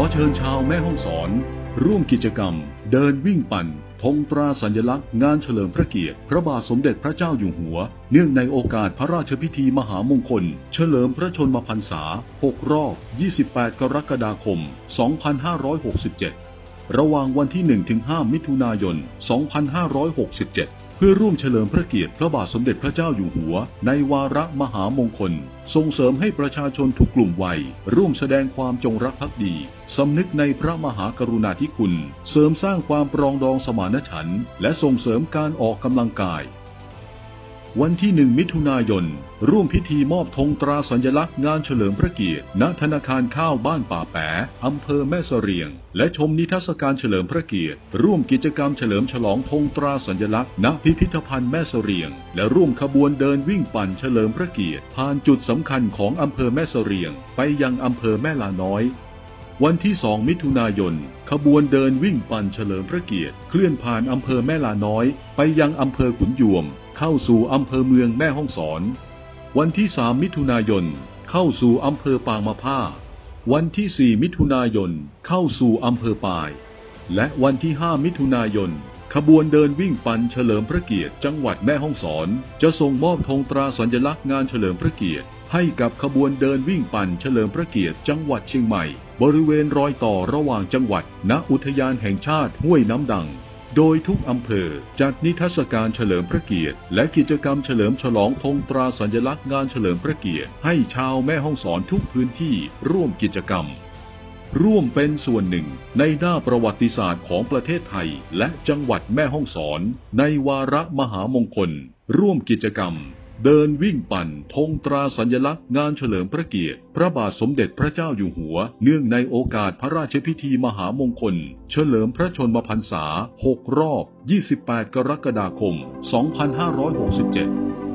อเชิญชาวแม่ห้องสอน ร่วมกิจกรรม เดินวิ่งปั่นธงตราสัญลักษณ์งานเฉลิมพระเกียรติ พระบาทสมเด็จพระเจ้าอยู่หัว เนื่องในโอกาสพระราชพิธีมหามงคล เฉลิมพระชนมพรรษา 6 รอบ 28 กรกฎาคม 2567 ระหว่างวันที่ 1-5 มิถุนายน 2567 เพื่อร่วมเฉลิมพระเกียรติพระบาทสมเด็จพระเจ้าอยู่หัว ในวาระมหามงคล ส่งเสริมให้ประชาชนทุกกลุ่มวัย ร่วมแสดงความจงรักภักดี สำนึกในพระมหากรุณาธิคุณ เสริมสร้างความปรองดองสมานฉันท์และส่งเสริมการออกกำลังกาย วันที่ 1 มิถุนายน ร่วมพิธีมอบธงตราสัญลักษณ์งานเฉลิมพระเกียรติ ณ ธนาคารข้าวบ้านป่าแปะอำเภอแม่เสเรียง และชมนิทรรศการเฉลิมพระเกียรติ ร่วมกิจกรรมเฉลิมฉลองธงตราสัญลักษณ์ ณ พิพิธภัณฑ์แม่เสเรียง และร่วมขบวนเดินวิ่งปั่นเฉลิมพระเกียรติ ผ่านจุดสำคัญของอำเภอแม่เสเรียง ไปยังอำเภอแม่ลาน้อย วันที่ 2 มิถุนายน ขบวนเดินวิ่งปั่นเฉลิมพระเกียรติ เคลื่อนผ่านอำเภอแม่ลาน้อย ไปยังอำเภอขุนยวม เข้าสู่อำเภอเมืองแม่ฮ่องสอน วันที่ 3 มิถุนายน เข้าสู่อำเภอปางมะผ้า วันที่ 4 มิถุนายน เข้าสู่อำเภอปาย และวันที่ 5 มิถุนายน ขบวนเดินวิ่งปั่นเฉลิมพระเกียรติจังหวัดแม่ฮ่องสอน จะส่งมอบธงตราสัญลักษณ์งานเฉลิมพระเกียรติ ให้กับขบวนเดินวิ่งปั่นเฉลิมพระเกียรติจังหวัดเชียงใหม่ บริเวณรอยต่อระหว่างจังหวัด ณอุทยานแห่งชาติห้วยน้ำดัง โดยทุกอำเภอจัดนิทรรศการเฉลิมพระเกียรติ และกิจกรรมเฉลิมฉลองธงตราสัญลักษณ์งานเฉลิมพระเกียรติ ให้ชาวแม่ฮ่องสอนทุกพื้นที่ร่วมกิจกรรม ร่วมเป็นส่วนหนึ่งในหน้าประวัติศาสตร์ของประเทศไทย และจังหวัดแม่ฮ่องสอน ในวาระมหามงคล ร่วมกิจกรรม เดินวิ่งปั่นธงตราสัญลักษณ์งานเฉลิมพระเกียรติ พระบาทสมเด็จพระเจ้าอยู่หัว เนื่องในโอกาสพระราชพิธีมหามงคล เฉลิมพระชนมพรรษา 6 รอบ 28 กรกฎาคม 2567